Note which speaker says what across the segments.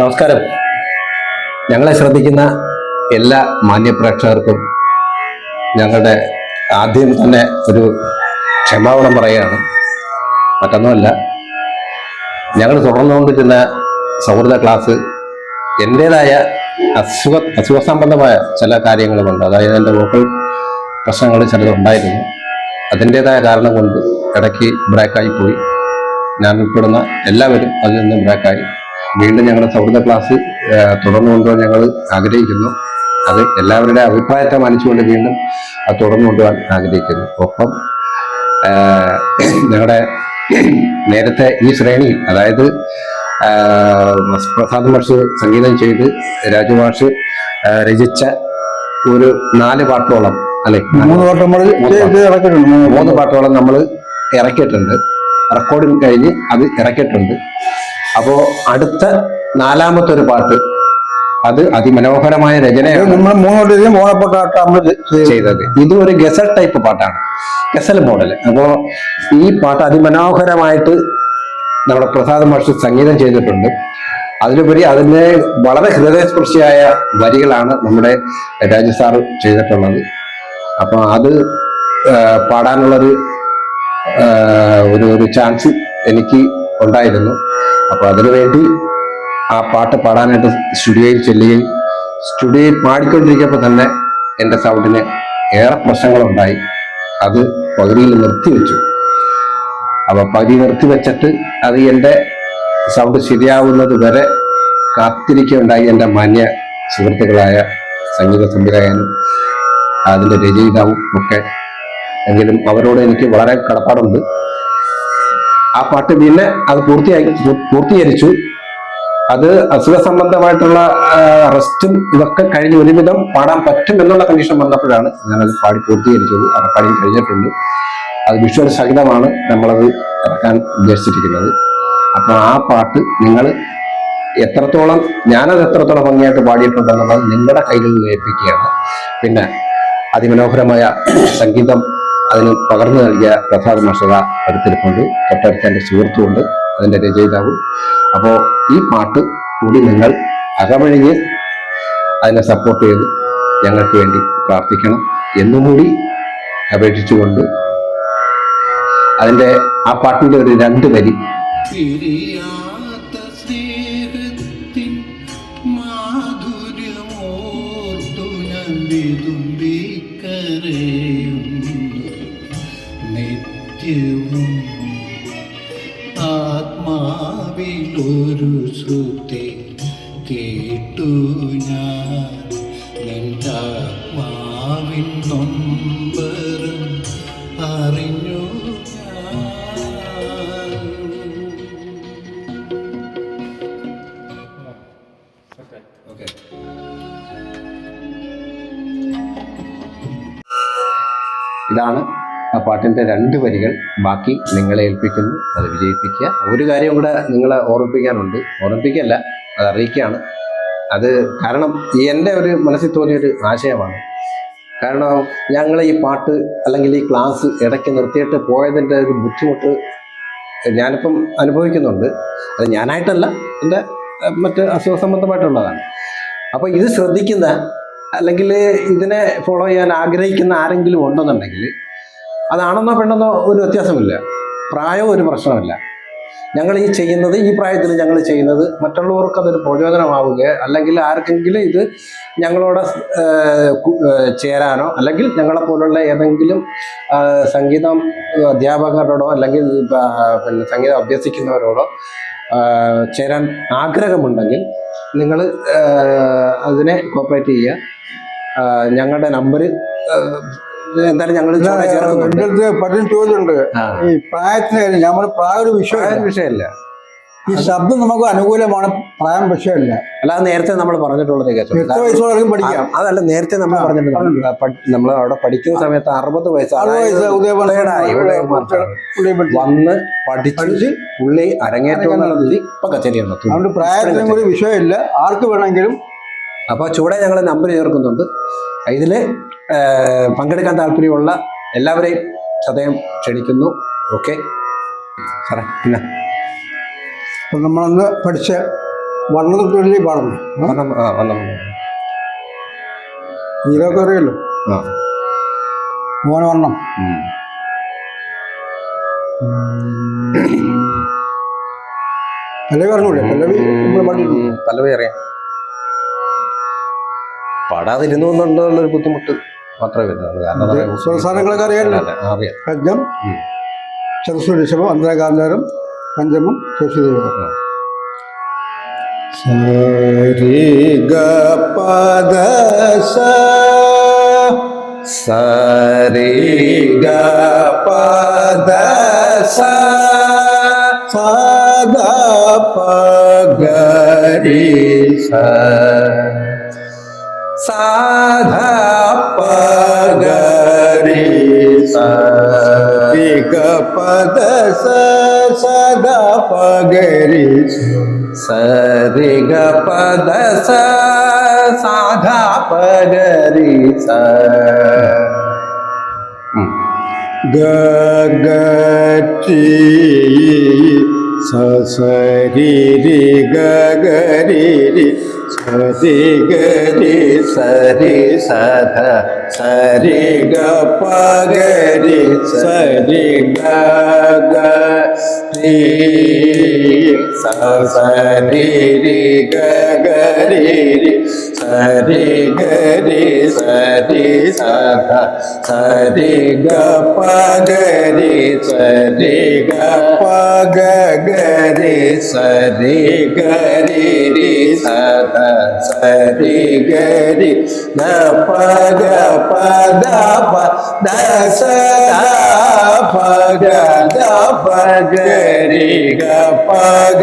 Speaker 1: നമസ്കാരം. ഞങ്ങളെ ശ്രദ്ധിക്കുന്ന എല്ലാ മാന്യപ്രേക്ഷകർക്കും ഞങ്ങളുടെ ആദ്യം തന്നെ ഒരു ക്ഷമാപണം പറയുകയാണ്. മറ്റൊന്നുമല്ല ഞങ്ങൾ തുടർന്നുകൊണ്ടിരുന്ന സൗഹൃദ ക്ലാസ് എന്റേതായ അസുഖ അസുഖസംബന്ധമായ ചില കാര്യങ്ങളുമുണ്ട്. അതായത് എന്റെ വോക്കൽ പ്രശ്നങ്ങൾ ചിലതുണ്ടായിരുന്നു അതിന്റെതായ കാരണം കൊണ്ട് ഇടയ്ക്ക് ബ്രേക്കായി പോയി. ഞാൻ ഉൾപ്പെടുന്ന എല്ലാവരും അതിൽ നിന്ന് ബ്രേക്കായി വീണ്ടും ഞങ്ങളുടെ സൗഹൃദ ക്ലാസ് തുടർന്നു കൊണ്ടുപോകാൻ ഞങ്ങൾ ആഗ്രഹിക്കുന്നു. അത് എല്ലാവരുടെ അഭിപ്രായത്തെ മാനിച്ചുകൊണ്ട് വീണ്ടും അത് തുടർന്നു കൊണ്ടുപോകാൻ ആഗ്രഹിക്കുന്നു. ഒപ്പം ഞങ്ങളുടെ നേരത്തെ ഈ ശ്രേണി അതായത് പ്രസാദ് മാഷ് സംഗീതം ചെയ്ത് രാജുമാഷ് രചിച്ച ഒരു നാല് പാട്ടോളം അല്ലെ?
Speaker 2: മൂന്ന് പാട്ടോളം നമ്മൾ
Speaker 1: മൂന്ന് പാട്ടുകളും നമ്മൾ ഇറക്കിയിട്ടുണ്ട്. റെക്കോർഡിങ് കഴിഞ്ഞ് അത് ഇറക്കിയിട്ടുണ്ട്. അപ്പോൾ അടുത്ത നാലാമത്തെ ഒരു പാട്ട്. അത് അതിമനോഹരമായ രചനയാണ്.
Speaker 2: നമ്മൾ മൂന്നോട്ട് നമ്മൾ
Speaker 1: ചെയ്തത്. ഇത് ഒരു ഗസൽ ടൈപ്പ് പാട്ടാണ്. ഗസൽ മോഡൽ. അപ്പോ ഈ പാട്ട് അതിമനോഹരമായിട്ട് നമ്മുടെ പ്രസാദ് മാഷ് സംഗീതം ചെയ്തിട്ടുണ്ട്. അതിലുപരി അതിന് വളരെ ഹൃദയസ്പർശിയായ വരികളാണ് നമ്മുടെ രാജു സാർ ചെയ്തിട്ടുള്ളത്. അപ്പൊ അത് പാടാനുള്ളൊരു ഒരു ഒരു ചാൻസ് എനിക്ക് ഉണ്ടായിരുന്നു. അപ്പൊ അതിനുവേണ്ടി ആ പാട്ട് പാടാനായിട്ട് സ്റ്റുഡിയോയിൽ ചെല്ലുകയും സ്റ്റുഡിയോയിൽ പാടിക്കൊണ്ടിരിക്കുമ്പോൾ തന്നെ എന്റെ സൗണ്ടിന് ഏറെ പ്രശ്നങ്ങളുണ്ടായി. അത് പകുതിയിൽ നിർത്തിവെച്ചു അപ്പൊ പകുതി നിർത്തിവെച്ചിട്ട് അത് എന്റെ സൗണ്ട് ശരിയാവുന്നത് വരെ കാത്തിരിക്കുകയുണ്ടായി എന്റെ മാന്യ സുഹൃത്തുക്കളായ സംഗീത സംവിധായകനും അതിന്റെ രചയിതാവും ഒക്കെ. എങ്കിലും അവരോട് എനിക്ക് വളരെ കടപ്പാടുണ്ട്. ആ പാട്ട് പിന്നെ അത് പൂർത്തിയായി പൂർത്തീകരിച്ചു. അത് അസുഖ സംബന്ധമായിട്ടുള്ള റെസ്റ്റും ഇതൊക്കെ കഴിഞ്ഞ് ഒരുവിധം പാടാൻ പറ്റും എന്നുള്ള കണ്ടീഷൻ വന്നപ്പോഴാണ് ഞാനത് പാടി പൂർത്തീകരിച്ചത്. റെക്കോർഡിങ് കഴിഞ്ഞിട്ടുണ്ട്. അത് വിഷ്വൽ സഹിതമാണ് നമ്മളത് ഇറക്കാൻ ഉദ്ദേശിച്ചിരിക്കുന്നത്. അപ്പോൾ ആ പാട്ട് നിങ്ങൾ എത്രത്തോളം ഞാനത് എത്രത്തോളം ഭംഗിയായിട്ട് പാടിയിട്ടുണ്ടെന്നുള്ളത് നിങ്ങളുടെ കയ്യിൽ ഏൽപ്പിക്കുകയാണ്. പിന്നെ അതിമനോഹരമായ സംഗീതം അതിന് പകർന്നു നൽകിയ പ്രസാദ് മാഷക അടുത്തിരിപ്പുണ്ട് തൊട്ടടുത്ത എന്റെ സുഹൃത്തുമുണ്ട്. അതിന്റെ രചയിതാവ്. അപ്പോൾ ഈ പാട്ട് കൂടി നിങ്ങൾ അകമഴിഞ്ഞ് അതിനെ സപ്പോർട്ട് ചെയ്ത് ഞങ്ങൾക്ക് വേണ്ടി പ്രാർത്ഥിക്കണം. എന്നും കൂടി അപേക്ഷിച്ചുകൊണ്ട് അതിന്റെ ആ പാട്ടിന്റെ ഒരു രണ്ട് വരി.
Speaker 3: മാധുര്യമോർത്തു ഞാൻ നിത്യവും ആത്മാവിലൊരു ശ്രുതി കേട്ടു ഞാൻ. നിന്റെ ആത്മാവിൻ നൊമ്പരം അറിഞ്ഞു
Speaker 1: ഓക്കെ ഇതാണ് ആ പാട്ടിന്റെ രണ്ട് വരികൾ ബാക്കി നിങ്ങളെ ഏൽപ്പിക്കുന്നു അത് വിജയിപ്പിക്കുക. ഒരു കാര്യം കൂടെ നിങ്ങളെ ഓർമ്മിപ്പിക്കാനുണ്ട്. ഓർമ്മിപ്പിക്കല്ല അത് അറിയിക്കുകയാണ്. അത് കാരണം എന്റെ ഒരു മനസ്സിൽ തോന്നിയൊരു ആശയമാണ്. കാരണം ഞങ്ങൾ ഈ പാട്ട് അല്ലെങ്കിൽ ഈ ക്ലാസ് ഇടയ്ക്ക് നിർത്തിയിട്ട് പോയതിന്റെ ഒരു ബുദ്ധിമുട്ട് ഞാനിപ്പം അനുഭവിക്കുന്നുണ്ട്. അത് ഞാനായിട്ടല്ല എന്റെ മറ്റ് അസുഖ സംബന്ധമായിട്ടുള്ളതാണ്. അപ്പോൾ ഇത് ശ്രദ്ധിക്കുന്ന അല്ലെങ്കിൽ ഇതിനെ ഫോളോ ചെയ്യാൻ ആഗ്രഹിക്കുന്ന ആരെങ്കിലും ഉണ്ടെന്നുണ്ടെങ്കിൽ അതാണെന്നോ പെണ്ണെന്നോ ഒരു വ്യത്യാസമില്ല. പ്രായവും ഒരു പ്രശ്നമില്ല ഞങ്ങൾ ഈ ചെയ്യുന്നത് ഈ പ്രായത്തിൽ ഞങ്ങൾ ചെയ്യുന്നത് മറ്റുള്ളവർക്ക് അതൊരു പ്രചോദനമാവുക അല്ലെങ്കിൽ ആർക്കെങ്കിലും ഇത് ഞങ്ങളോട് ചേരാനോ അല്ലെങ്കിൽ ഞങ്ങളെപ്പോലുള്ള ഏതെങ്കിലും സംഗീതം അധ്യാപകരോടോ അല്ലെങ്കിൽ പിന്നെ സംഗീതം അഭ്യസിക്കുന്നവരോടോ ചേരാൻ ആഗ്രഹമുണ്ടെങ്കിൽ നിങ്ങൾ അതിനെ കോപ്പറേറ്റ് ചെയ്യുക. ഞങ്ങളുടെ നമ്പർ എന്തായാലും ഞങ്ങൾ ചേർക്കുന്നുണ്ട്.
Speaker 2: എന്റെ അടുത്ത് പലരും ചോദ്യമുണ്ട് ഈ പ്രായത്തിന് കാര്യം നമ്മൾ പ്രായം ഒരു വിഷയമല്ല.
Speaker 1: വിഷയമല്ല.
Speaker 2: ഈ ശബ്ദം നമുക്ക് അനുകൂലമാണ് പ്രായം വിഷയമല്ല.
Speaker 1: അല്ലാതെ നേരത്തെ നമ്മൾ പറഞ്ഞിട്ടുള്ളത്
Speaker 2: എത്ര പഠിക്കാം.
Speaker 1: അതല്ല നേരത്തെ നമ്മൾ പറഞ്ഞിട്ടുണ്ട്. നമ്മൾ അവിടെ പഠിക്കുന്ന സമയത്ത് അറുപത് വയസ്സ് വന്ന് പഠിച്ചു. പുള്ളി അരങ്ങേറ്റം ഇപ്പൊ കച്ചേരി
Speaker 2: അതുകൊണ്ട് പ്രായത്തിനും ഒരു വിഷയമില്ല. ആർക്ക് വേണമെങ്കിലും
Speaker 1: അപ്പൊ ചൂടെ ഞങ്ങൾ നമ്പർ ചേർക്കുന്നുണ്ട്. ഇതിൽ പങ്കെടുക്കാൻ താല്പര്യമുള്ള എല്ലാവരെയും സദയം ക്ഷണിക്കുന്നു. ഓക്കെ സാറേ പിന്നെ?
Speaker 2: നമ്മളന്ന് പഠിച്ച വർണത്തൊട്ടിലി പാടുന്നു
Speaker 3: വണ്ണം വണ്ണം
Speaker 2: ഇതൊക്കെ അറിയല്ലോ? മോന വർണം.
Speaker 3: ഉം.
Speaker 2: പല്ലവി പറഞ്ഞൂടെ പല്ലവി നമ്മൾ പാടിയിട്ടുണ്ട്
Speaker 3: ഉം, പല്ലവി അറിയാം. പാടാതിരുന്നു എന്നുള്ളൊരു ബുദ്ധിമുട്ട് മാത്രമേ വരുന്നുള്ളൂ. കാരണം
Speaker 2: അറിയാമല്ലോ
Speaker 3: അറിയാം
Speaker 2: അന്തരകാന്താരം പഞ്ചമം
Speaker 3: ആ.
Speaker 2: സരി ഗ പദ സ
Speaker 3: സരി ഗ പദ സ
Speaker 2: സദ
Speaker 3: പഗരി സ സാധ പഗരി സ
Speaker 2: രി ഗ പദ സ സദ പഗരി
Speaker 3: സരി ഗ പദ സ സാധ പഗരി സ ഉം.
Speaker 2: ഗ ഗ ടി സ സരി രി ഗ ഗ രി രി സരി ഗ രി
Speaker 3: സരി സധ സരി ഗ പഗരി സരി ഗ ഗ രി സ സരി രി ഗ ഗ രി രി സരി ഗരി ന പഗ പദ പ ദ സ ദ പഗ ദ പഗരി ഗ പഗ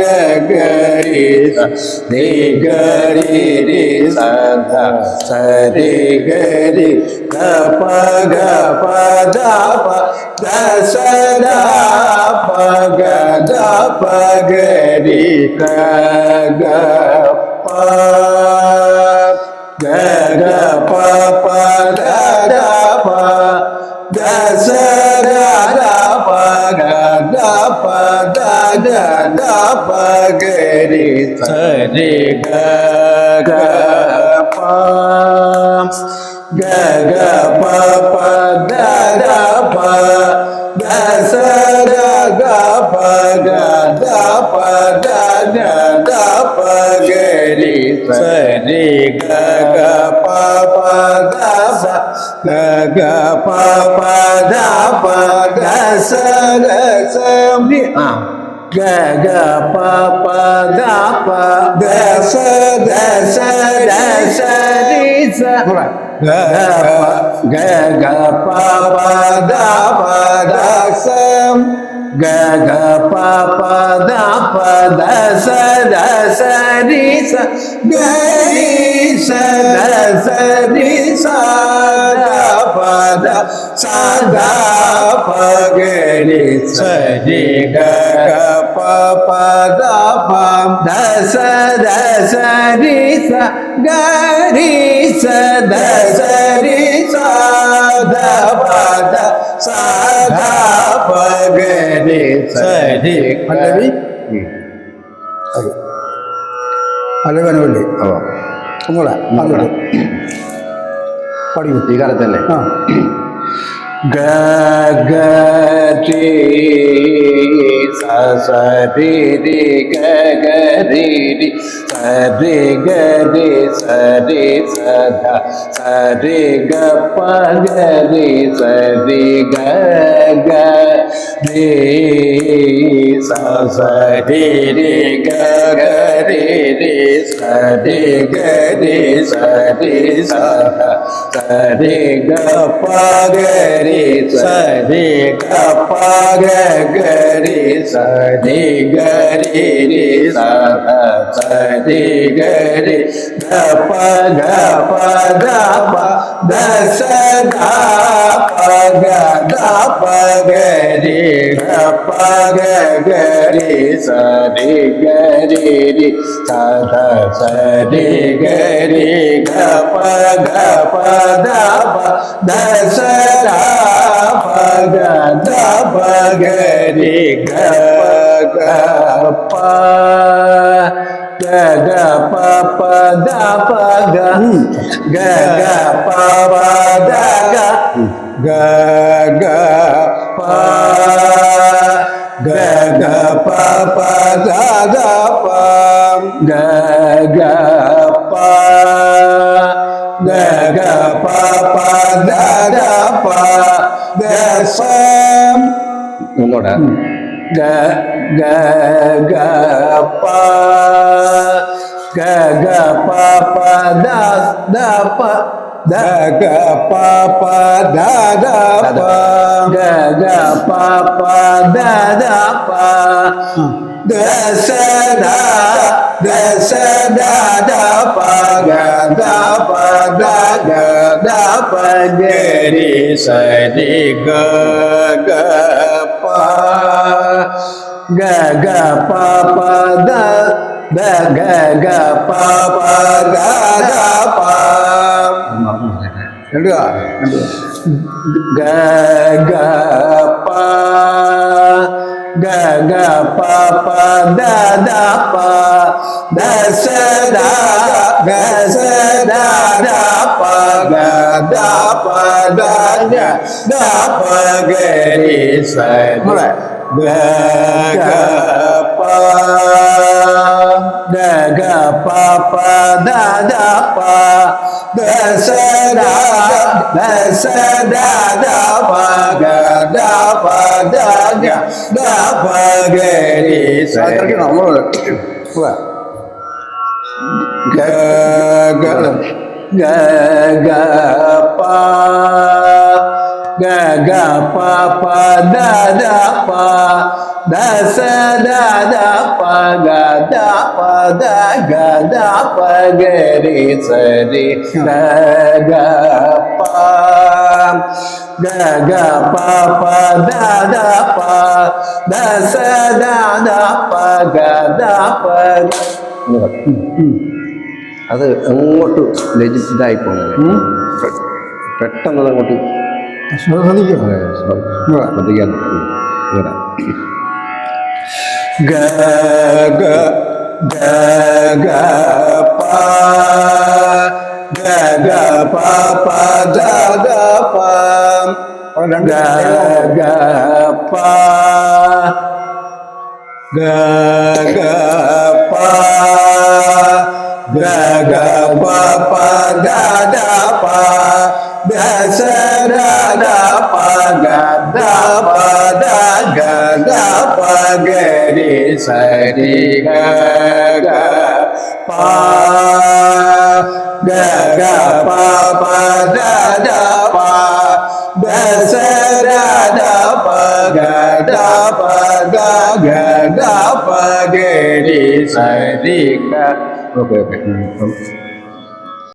Speaker 3: ഗരി ഗരി സരി ഗരി ന പഗ പദ പ ദ സ ദ പഗ ദ പഗരി ക ഗ പ ഗ ഗ പ പ ദ ദ പ ദ സ ദ ദ പ ഗ ദ പ ദ ദ ദ പ ഗ രി ഗ പ ഗ ഗ പ പ ദ ദ പ ദ സ ദ paga da paga da da paga ni sa ni ga ga pa pa da pa ga ga pa da pa ga pa pa da pa ga sa ga sa da sa ni sa right pa pa da pa ga sa ദ സ ഗ ഗ പ പ the പ ദ സ the സ രി സ ഗ രി സ ദ സ രി സ ദ പ ദ സ ദ പ ഗ രി സ രി ഗ ഗ പ പ ദ പ ദ സ ദ സ രി സ ഗ രി സ ദ സ രി സ ദ പ ദ സ ദ പ ഗ രി സ രി ഗ
Speaker 2: പല്ലവി പല്ലവി അനുവല്ലേ ഒന്നുകൂടെ പാടിക്കോ പാടിക്കോ
Speaker 3: ഈ കാലത്ത് തന്നെ ഗ ഗ സരി ഗ ഗ രി രി സ രി ഗ രി സ രി സ ധ സ രി ഗ പ ഗ രി സ രി ഗ ഗ രി സ സ രി രി ഗ ഗ രി രി സ രി ഗ രി സ രി സ ധ സ രി ഗ പ ഗ പ ധ ദ പ ദ സ ഗ ദ പ ഗ രി ഗ പ ഗ ഗ രി സ രി ഗ രി രി സ ധ സ രി ഗ രി ഗ പ ഗ പ പ ദ ദ പ ഗ ഗ പ ഗ ഗ പ പ ദ ദ പ
Speaker 2: ദ സ
Speaker 3: ഒന്നൂടെ ഗ ഗ ഗ പ ഗ ഗ പ പ ദ ദ പ ദ
Speaker 2: ദ ഗ പ പ ദ ദ പ
Speaker 3: ഗ ഗ പ പ ദ ദ പ
Speaker 2: ദ സ ദ ദ സ ദ ദ പ ഗ ദ പ ദ ഗ ദ പ ഗ രി സ രി ഗ ഗ പ
Speaker 3: ഗ ഗ പ പ ദ ദ ഗ ഗ പ പ
Speaker 2: ദ ദ പ എടുക
Speaker 3: ഗ ഗ പ ഗ ഗ പ പ ദ ദ പ ദ സ ദ ഗ സ ദ ദ പ ഗ ദ പ ദ ഗ ദ പ ഗ രി സ
Speaker 2: മോളെ.
Speaker 3: ഗ ഗ പ ഗ ഗ പ പ ദ ദ പ ദ സ ദ ദ സ ദ ദ പ ഗ ദ പ ദ ഗ ദ പ ഗ രി സ
Speaker 2: അത്രയ്ക്ക് നമ്മൾ
Speaker 3: ഗ ഗ ഗ ഗ പ ഗ ഗ പ പ ദ ദ പ. ദ സ ദ ദ പ ഗ ദ പ ദ ഗ ദ പ ഗ രി സ രി ദ ഗ പ. ഗ ഗ പ പ ദ ദ പ. ദ സ ദ ദ പ ഗ ദ പ അത് അങ്ങോട്ട് ലജി പോകുന്നത് പെട്ടെന്ന് അങ്ങോട്ട്
Speaker 2: ശ്രദ്ധിക്കും
Speaker 3: ശ്രദ്ധിക്കാൻ ഇങ്ങനെ
Speaker 2: ഗ ഗ ഗ ഗ പ ഗ ഗ പ പ ദ ദ പ
Speaker 3: ഗ ഗ പ
Speaker 2: ഗ ഗ പ ഗ ഗ പ പ ദ ദ പ ദ സ ദ ദ പ ഗ ദ പ ദ ഗ ദ പ ഗ രി സ രി ഗ ഗ പ